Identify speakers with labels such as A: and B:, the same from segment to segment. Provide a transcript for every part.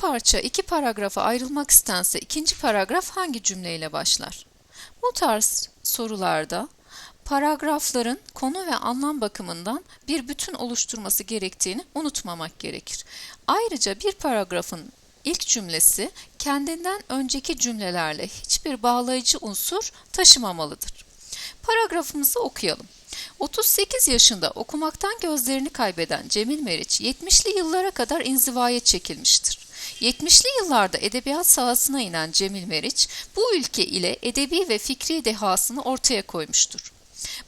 A: parça iki paragrafa ayrılmak istense ikinci paragraf hangi cümleyle başlar? Bu tarz sorularda paragrafların konu ve anlam bakımından bir bütün oluşturması gerektiğini unutmamak gerekir. Ayrıca bir paragrafın ilk cümlesi kendinden önceki cümlelerle hiçbir bağlayıcı unsur taşımamalıdır. Paragrafımızı okuyalım. 38 yaşında okumaktan gözlerini kaybeden Cemil Meriç 70'li yıllara kadar inzivaya çekilmiştir. 70'li yıllarda edebiyat sahasına inen Cemil Meriç bu ülke ile edebi ve fikri dehasını ortaya koymuştur.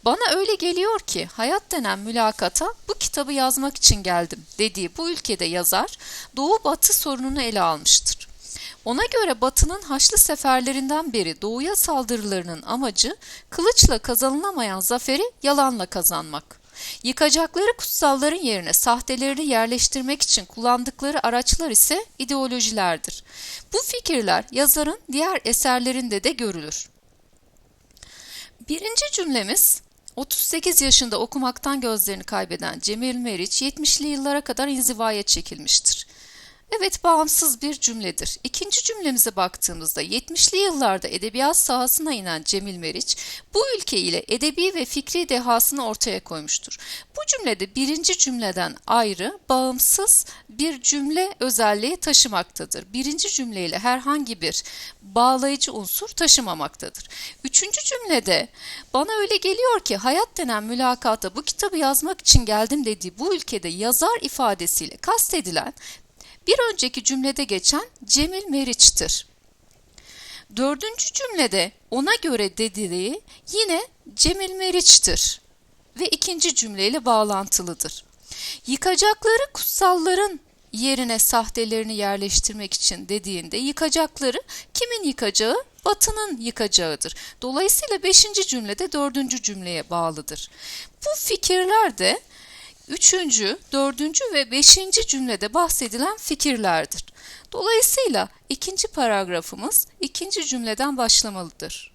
A: Bana öyle geliyor ki hayat denen mülakata bu kitabı yazmak için geldim dediği bu ülkede yazar Doğu Batı sorununu ele almıştır. Ona göre Batı'nın Haçlı seferlerinden beri Doğu'ya saldırılarının amacı kılıçla kazanılamayan zaferi yalanla kazanmak. Yıkacakları kutsalların yerine sahtelerini yerleştirmek için kullandıkları araçlar ise ideolojilerdir. Bu fikirler yazarın diğer eserlerinde de görülür. Birinci cümlemiz 38 yaşında okumaktan gözlerini kaybeden Cemil Meriç 70'li yıllara kadar inzivaya çekilmiştir. Evet bağımsız bir cümledir. İkinci cümlemize baktığımızda 70'li yıllarda edebiyat sahasına inen Cemil Meriç bu ülke ile edebi ve fikri dehasını ortaya koymuştur. Bu cümlede birinci cümleden ayrı, bağımsız bir cümle özelliği taşımaktadır. Birinci cümleyle herhangi bir bağlayıcı unsur taşımamaktadır. Üçüncü cümlede bana öyle geliyor ki hayat denen mülakata bu kitabı yazmak için geldim dediği bu ülkede yazar ifadesiyle kastedilen bir önceki cümlede geçen Cemil Meriç'tir. Dördüncü cümlede ona göre dediği yine Cemil Meriç'tir ve ikinci cümleyle bağlantılıdır. Yıkacakları kutsalların yerine sahtelerini yerleştirmek için dediğinde yıkacakları kimin yıkacağı? Batı'nın yıkacağıdır. Dolayısıyla beşinci cümlede dördüncü cümleye bağlıdır. Bu fikirler de üçüncü, dördüncü ve beşinci cümlede bahsedilen fikirlerdir. Dolayısıyla ikinci paragrafımız ikinci cümleden başlamalıdır.